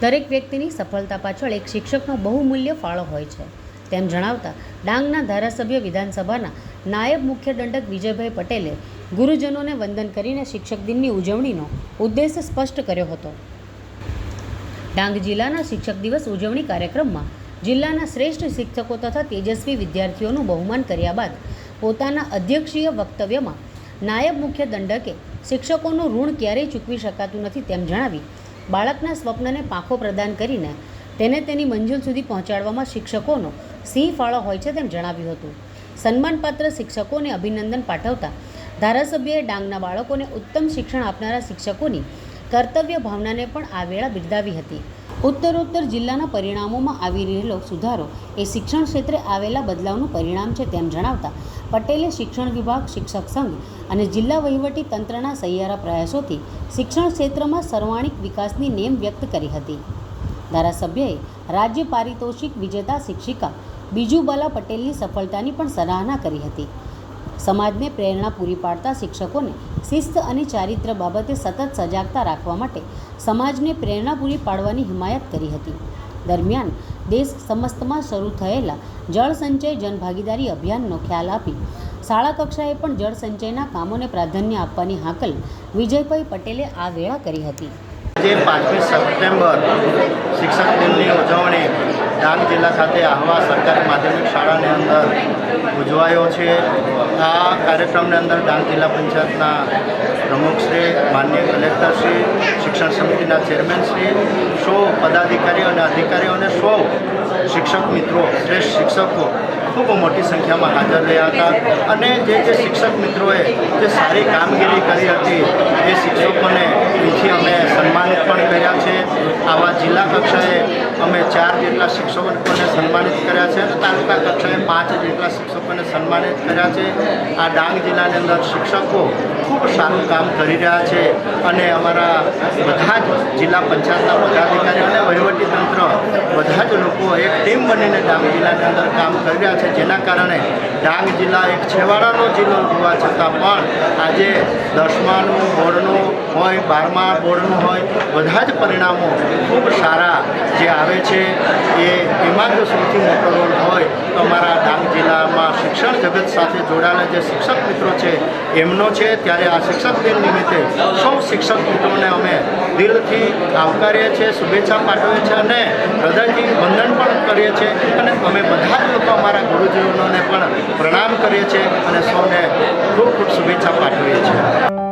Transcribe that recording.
દરેક વ્યક્તિની સફળતા પાછળ એક શિક્ષકનો બહુમૂલ્ય ફાળો હોય છે. તેમ જણાવતા ડાંગના ધારાસભ્ય વિધાનસભાના નાયબ મુખ્ય દંડક વિજયભાઈ પટેલે ગુરુજનોને વંદન કરીને શિક્ષક દિનની ઉજવણીનો ઉદ્દેશ સ્પષ્ટ કર્યો હતો. ડાંગ જિલ્લાના શિક્ષક દિવસ ઉજવણી કાર્યક્રમમાં જિલ્લાના શ્રેષ્ઠ શિક્ષકો તથા તેજસ્વી વિદ્યાર્થીઓનું બહુમાન કર્યા બાદ પોતાના અધ્યક્ષીય વક્તવ્યમાં નાયબ મુખ્ય દંડકે શિક્ષકોનું ઋણ ક્યારેય ચૂકવી શકાતું નથી તેમ જણાવી બાળકના સ્વપ્નને પાંખો પ્રદાન કરીને તેને તેની મંજિલ સુધી પહોંચાડવામાં શિક્ષકોનો સિંહ ફાળો હોય છે તેમ જણાવ્યું હતું. સન્માનપાત્ર શિક્ષકોને અભિનંદન પાઠવતા ધારાસભ્યએ ડાંગના બાળકોને ઉત્તમ શિક્ષણ આપનારા શિક્ષકોની કર્તવ્ય ભાવનાને પણ આ વેળા બિરદાવી હતી. ઉત્તરોત્તર જિલ્લાના પરિણામોમાં આવી રહેલો સુધારો એ શિક્ષણ ક્ષેત્રે આવેલા બદલાવનું પરિણામ છે તેમ જણાવતા પટેલે શિક્ષણ વિભાગ, શિક્ષક સંઘ અને જિલ્લા વહીવટી તંત્રના સહિયારા પ્રયાસોથી શિક્ષણ ક્ષેત્રમાં સર્વાણિક વિકાસની નેમ વ્યક્ત કરી હતી. ધારાસભ્યએ રાજ્ય પારિતોષિક વિજેતા શિક્ષિકા બીજુબાલા પટેલની સફળતાની પણ સરાહના કરી હતી. સમાજને પ્રેરણા પૂરી પાડતા શિક્ષકોને શિસ્ત અને ચારિત્ર બાબતે સતત સજાગતા રાખવા માટે સમાજને પ્રેરણા પૂરી પાડવાની હિમાયત કરી હતી. દરમિયાન દેશ સમસ્તમાં શરૂ થયેલા જળ સંચય જનભાગીદારી અભિયાનનો ખ્યાલ આપી શાળા કક્ષાએ પણ જળ સંચયના કામોને પ્રાધાન્ય આપવાની હાકલ વિજયભાઈ પટેલે આ વેળા કરી હતી. જે પાંચમી સપ્ટેમ્બર શિક્ષક દિનની ડાંગ જિલ્લા ખાતે આહવા સરકારી માધ્યમિક શાળાની અંદર ઉજવાયો છે. આ કાર્યક્રમની અંદર ડાંગ જિલ્લા પંચાયતના પ્રમુખશ્રી માન્ય કલેક્ટરશ્રી શિક્ષણ સમિતિના ચેરમેનશ્રી સૌ પદાધિકારીઓ અને અધિકારીઓ અને સૌ શિક્ષક મિત્રો, શ્રેષ્ઠ શિક્ષકો ખૂબ મોટી સંખ્યામાં હાજર રહ્યા હતા. અને જે જે શિક્ષક મિત્રોએ જે સારી કામગીરી કરી હતી, એ શિક્ષકોને અહીંથી અમે સન્માનિત પણ કર્યા છે. આવા જિલ્લા કક્ષાએ અમે ચાર જેટલા શિક્ષકોને સન્માનિત કર્યા છે અને તાલુકા કક્ષાએ પાંચ જેટલા શિક્ષકોને સન્માનિત કર્યા છે. આ ડાંગ જિલ્લાની અંદર શિક્ષકો ખૂબ સારું કામ કરી રહ્યા છે અને અમારા બધા જ જિલ્લા પંચાયતના પદાધિકારીઓ અને વહીવટીતંત્ર બધા જ લોકો એક ટીમ બનીને ડાંગ જિલ્લાની અંદર કામ કરી રહ્યા છે. જેના કારણે ડાંગ જિલ્લા એક છેવાડાનો જિલ્લો હોવા છતાં પણ આજે દસમાનું બોર્ડનું હોય બારમા બોર્ડનું હોય, બધા જ પરિણામો ખૂબ સારા જે આવે છે, એ એમાં જો સૌથી મોટો રોલ હોય, તો અમારા ડાંગ જિલ્લામાં શિક્ષણ જગત સાથે જોડાયેલા જે શિક્ષક મિત્રો છે, એમનો છે, ત્યારે આ શિક્ષક દિન નિમિત્તે સૌ શિક્ષક મિત્રોને અમે દિલથી આવકારીએ છીએ, શુભેચ્છા પાઠવીએ છીએ અને હૃદયથી વંદન પણ કરીએ છીએ અને અમે બધા જ લોકો અમારા ગુરુજીઓને પણ પ્રણામ કરીએ છીએ અને સૌને ખૂબ ખૂબ શુભેચ્છા પાઠવીએ